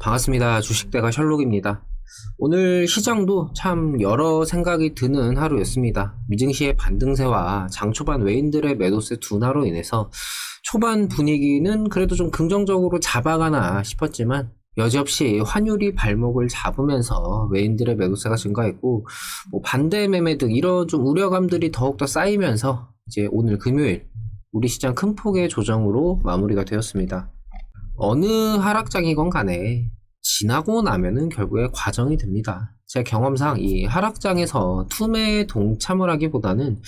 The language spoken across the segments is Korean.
반갑습니다. 주식대가 셜록입니다. 오늘 시장도 참 여러 생각이 드는 하루였습니다. 미증시의 반등세와 장 초반 외인들의 매도세 둔화로 인해서 초반 분위기는 그래도 좀 긍정적으로 잡아가나 싶었지만 여지없이 환율이 발목을 잡으면서 외인들의 매도세가 증가했고 뭐 반대 매매 등 이런 좀 우려감들이 더욱더 쌓이면서 이제 오늘 금요일 우리 시장 큰 폭의 조정으로 마무리가 되었습니다. 어느 하락장이건 간에 지나고 나면은 결국에 과정이 됩니다. 제 경험상 이 하락장에서 투매에 동참을 하기보다는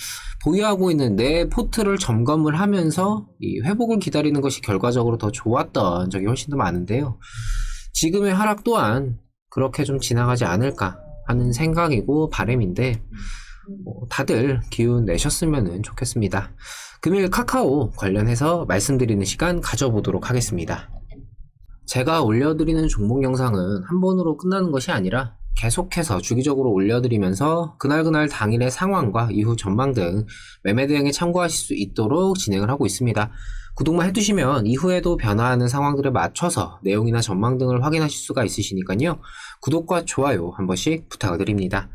보유하고 있는 내 포트를 점검을 하면서 이 회복을 기다리는 것이 결과적으로 더 좋았던 적이 훨씬 더 많은데요. 지금의 하락 또한 그렇게 좀 지나가지 않을까 하는 생각이고 바램인데 뭐 다들 기운 내셨으면 좋겠습니다. 금일 카카오 관련해서 말씀드리는 시간 가져보도록 하겠습니다. 제가 올려드리는 종목 영상은 한 번으로 끝나는 것이 아니라 계속해서 주기적으로 올려드리면서 그날그날 당일의 상황과 이후 전망 등 매매 대응에 참고하실 수 있도록 진행을 하고 있습니다. 구독만 해두시면 이후에도 변화하는 상황들에 맞춰서 내용이나 전망 등을 확인하실 수가 있으시니까요. 구독과 좋아요 한 번씩 부탁드립니다.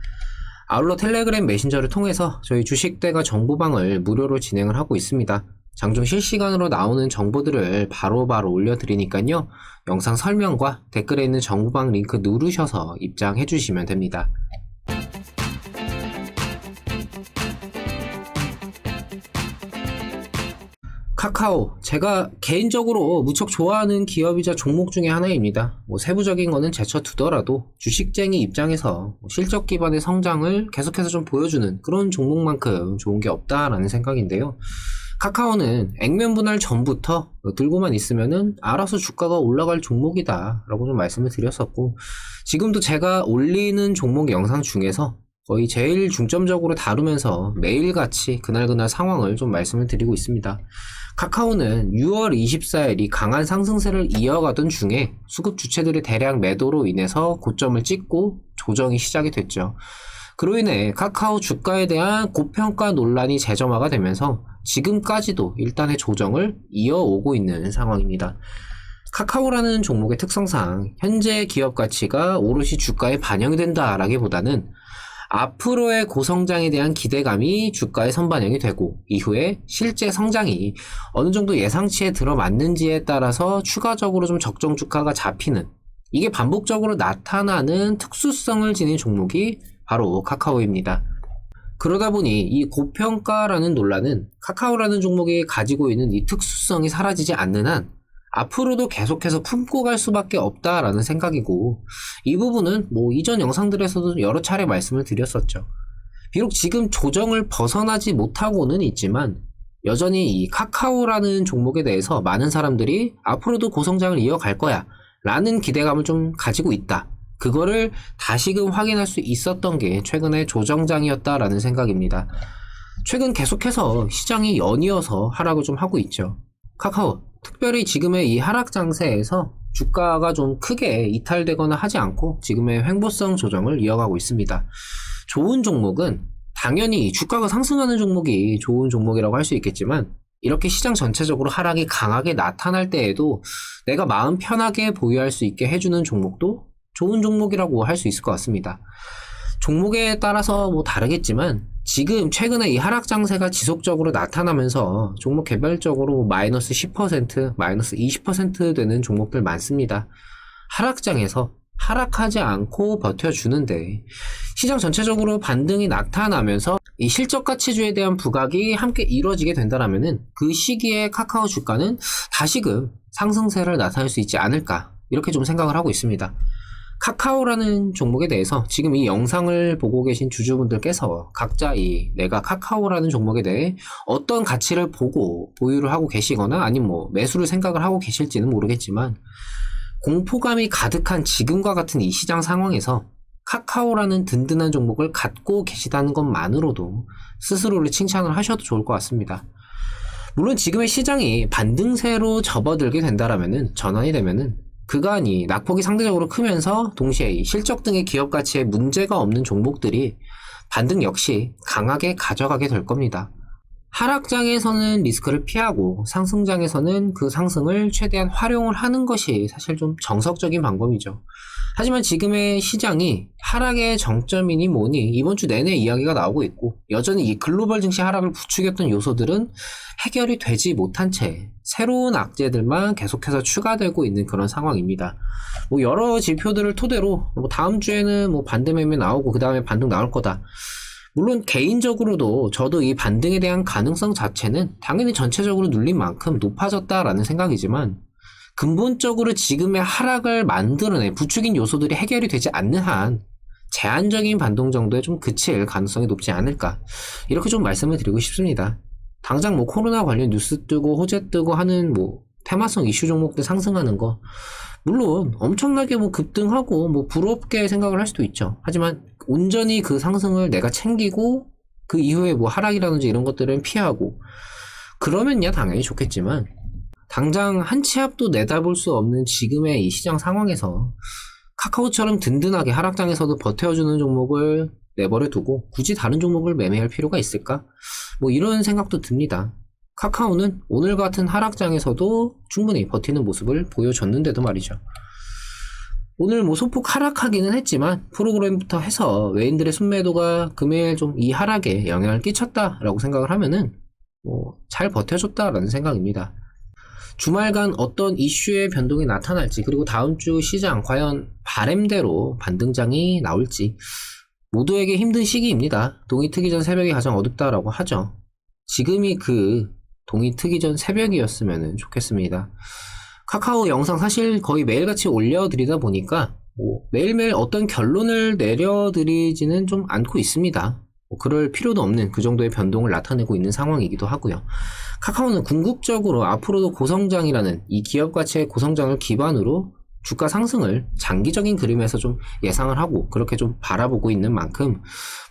아울러 텔레그램 메신저를 통해서 저희 주식대가 정보방을 무료로 진행을 하고 있습니다. 장중 실시간으로 나오는 정보들을 바로 바로 올려드리니까요. 영상 설명과 댓글에 있는 정보방 링크 누르셔서 입장해 주시면 됩니다. 카카오 제가 개인적으로 무척 좋아하는 기업이자 종목 중에 하나입니다. 뭐 세부적인 거는 제쳐두더라도 주식쟁이 입장에서 뭐 실적 기반의 성장을 계속해서 좀 보여주는 그런 종목만큼 좋은 게 없다라는 생각인데요. 카카오는 액면 분할 전부터 들고만 있으면은 알아서 주가가 올라갈 종목이다 라고 좀 말씀을 드렸었고 지금도 제가 올리는 종목 영상 중에서 거의 제일 중점적으로 다루면서 매일같이 그날그날 상황을 좀 말씀을 드리고 있습니다. 카카오는 6월 24일이 강한 상승세를 이어가던 중에 수급 주체들의 대량 매도로 인해서 고점을 찍고 조정이 시작이 됐죠. 그로 인해 카카오 주가에 대한 고평가 논란이 재점화가 되면서 지금까지도 일단의 조정을 이어오고 있는 상황입니다. 카카오라는 종목의 특성상 현재 기업 가치가 오롯이 주가에 반영이 된다라기보다는 앞으로의 고성장에 대한 기대감이 주가에 선반영이 되고 이후에 실제 성장이 어느 정도 예상치에 들어맞는지에 따라서 추가적으로 좀 적정 주가가 잡히는 이게 반복적으로 나타나는 특수성을 지닌 종목이 바로 카카오입니다. 그러다 보니 이 고평가라는 논란은 카카오라는 종목이 가지고 있는 이 특수성이 사라지지 않는 한 앞으로도 계속해서 품고 갈 수밖에 없다라는 생각이고 이 부분은 뭐 이전 영상들에서도 여러 차례 말씀을 드렸었죠. 비록 지금 조정을 벗어나지 못하고는 있지만 여전히 이 카카오라는 종목에 대해서 많은 사람들이 앞으로도 고성장을 이어갈 거야 라는 기대감을 좀 가지고 있다. 그거를 다시금 확인할 수 있었던 게 최근의 조정장이었다라는 생각입니다. 최근 계속해서 시장이 연이어서 하락을 좀 하고 있죠. 카카오, 특별히 지금의 이 하락 장세에서 주가가 좀 크게 이탈되거나 하지 않고 지금의 횡보성 조정을 이어가고 있습니다. 좋은 종목은 당연히 주가가 상승하는 종목이 좋은 종목이라고 할 수 있겠지만 이렇게 시장 전체적으로 하락이 강하게 나타날 때에도 내가 마음 편하게 보유할 수 있게 해주는 종목도 좋은 종목이라고 할 수 있을 것 같습니다. 종목에 따라서 뭐 다르겠지만 지금 최근에 이 하락 장세가 지속적으로 나타나면서 종목 개별적으로 마이너스 10%, 마이너스 20% 되는 종목들 많습니다. 하락장에서 하락하지 않고 버텨주는데 시장 전체적으로 반등이 나타나면서 이 실적 가치주에 대한 부각이 함께 이루어지게 된다면은 그 시기에 카카오 주가는 다시금 상승세를 나타낼 수 있지 않을까 이렇게 좀 생각을 하고 있습니다. 카카오라는 종목에 대해서 지금 이 영상을 보고 계신 주주분들께서 각자 이 내가 카카오라는 종목에 대해 어떤 가치를 보고 보유를 하고 계시거나 아니면 뭐 매수를 생각을 하고 계실지는 모르겠지만 공포감이 가득한 지금과 같은 이 시장 상황에서 카카오라는 든든한 종목을 갖고 계시다는 것만으로도 스스로를 칭찬을 하셔도 좋을 것 같습니다. 물론 지금의 시장이 반등세로 접어들게 된다라면은 전환이 되면은 그간이 낙폭이 상대적으로 크면서 동시에 실적 등의 기업 가치에 문제가 없는 종목들이 반등 역시 강하게 가져가게 될 겁니다. 하락장에서는 리스크를 피하고 상승장에서는 그 상승을 최대한 활용을 하는 것이 사실 좀 정석적인 방법이죠. 하지만 지금의 시장이 하락의 정점이니 뭐니 이번 주 내내 이야기가 나오고 있고 여전히 이 글로벌 증시 하락을 부추겼던 요소들은 해결이 되지 못한 채 새로운 악재들만 계속해서 추가되고 있는 그런 상황입니다. 뭐 여러 지표들을 토대로 뭐 다음 주에는 뭐 반대 매매 나오고 그 다음에 반등 나올 거다. 물론 개인적으로도 저도 이 반등에 대한 가능성 자체는 당연히 전체적으로 눌린 만큼 높아졌다라는 생각이지만 근본적으로 지금의 하락을 만들어낸 부추긴 요소들이 해결이 되지 않는 한 제한적인 반동 정도에 좀 그칠 가능성이 높지 않을까 이렇게 좀 말씀을 드리고 싶습니다. 당장 뭐 코로나 관련 뉴스 뜨고 호재 뜨고 하는 뭐 테마성 이슈 종목들 상승하는 거 물론 엄청나게 뭐 급등하고 뭐 부럽게 생각을 할 수도 있죠. 하지만 온전히 그 상승을 내가 챙기고 그 이후에 뭐 하락이라든지 이런 것들은 피하고 그러면야 당연히 좋겠지만 당장 한 치 앞도 내다볼 수 없는 지금의 이 시장 상황에서 카카오처럼 든든하게 하락장에서도 버텨주는 종목을 내버려 두고 굳이 다른 종목을 매매할 필요가 있을까? 뭐 이런 생각도 듭니다. 카카오는 오늘 같은 하락장에서도 충분히 버티는 모습을 보여줬는데도 말이죠. 오늘 뭐 소폭 하락하기는 했지만 프로그램부터 해서 외인들의 순매도가 금일 좀 이 하락에 영향을 끼쳤다라고 생각을 하면은 뭐 잘 버텨줬다라는 생각입니다. 주말간 어떤 이슈의 변동이 나타날지 그리고 다음 주 시장 과연 바램대로 반등장이 나올지 모두에게 힘든 시기입니다. 동이 트기 전 새벽이 가장 어둡다라고 하죠. 지금이 그 동이 트기 전 새벽이었으면 좋겠습니다. 카카오 영상 사실 거의 매일같이 올려드리다 보니까 뭐 매일매일 어떤 결론을 내려드리지는 좀 않고 있습니다. 뭐 그럴 필요도 없는 그 정도의 변동을 나타내고 있는 상황이기도 하고요. 카카오는 궁극적으로 앞으로도 고성장이라는 이 기업 가치의 고성장을 기반으로 주가 상승을 장기적인 그림에서 좀 예상을 하고 그렇게 좀 바라보고 있는 만큼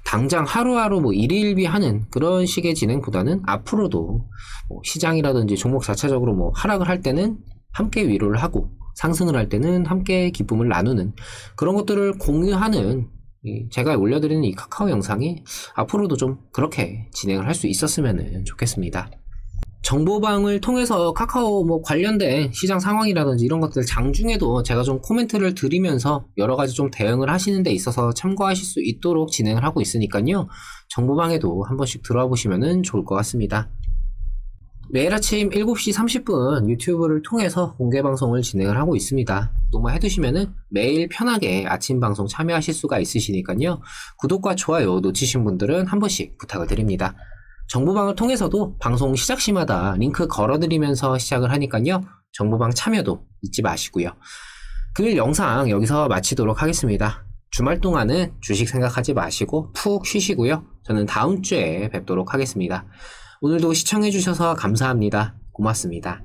당장 하루하루 뭐 일일비 하는 그런 식의 진행보다는 앞으로도 뭐 시장이라든지 종목 자체적으로 뭐 하락을 할 때는 함께 위로를 하고 상승을 할 때는 함께 기쁨을 나누는 그런 것들을 공유하는 이 제가 올려드리는 이 카카오 영상이 앞으로도 좀 그렇게 진행을 할 수 있었으면 좋겠습니다. 정보방을 통해서 카카오 뭐 관련된 시장 상황이라든지 이런 것들 장중에도 제가 좀 코멘트를 드리면서 여러 가지 좀 대응을 하시는 데 있어서 참고하실 수 있도록 진행을 하고 있으니까요. 정보방에도 한 번씩 들어와 보시면 좋을 것 같습니다. 매일 아침 7시 30분 유튜브를 통해서 공개 방송을 진행을 하고 있습니다. 구독만 해두시면은 매일 편하게 아침 방송 참여하실 수가 있으시니까요. 구독과 좋아요 놓치신 분들은 한 번씩 부탁을 드립니다. 정보방을 통해서도 방송 시작 시마다 링크 걸어드리면서 시작을 하니까요. 정보방 참여도 잊지 마시고요. 금일 영상 여기서 마치도록 하겠습니다. 주말 동안은 주식 생각하지 마시고 푹 쉬시고요. 저는 다음 주에 뵙도록 하겠습니다. 오늘도 시청해주셔서 감사합니다. 고맙습니다.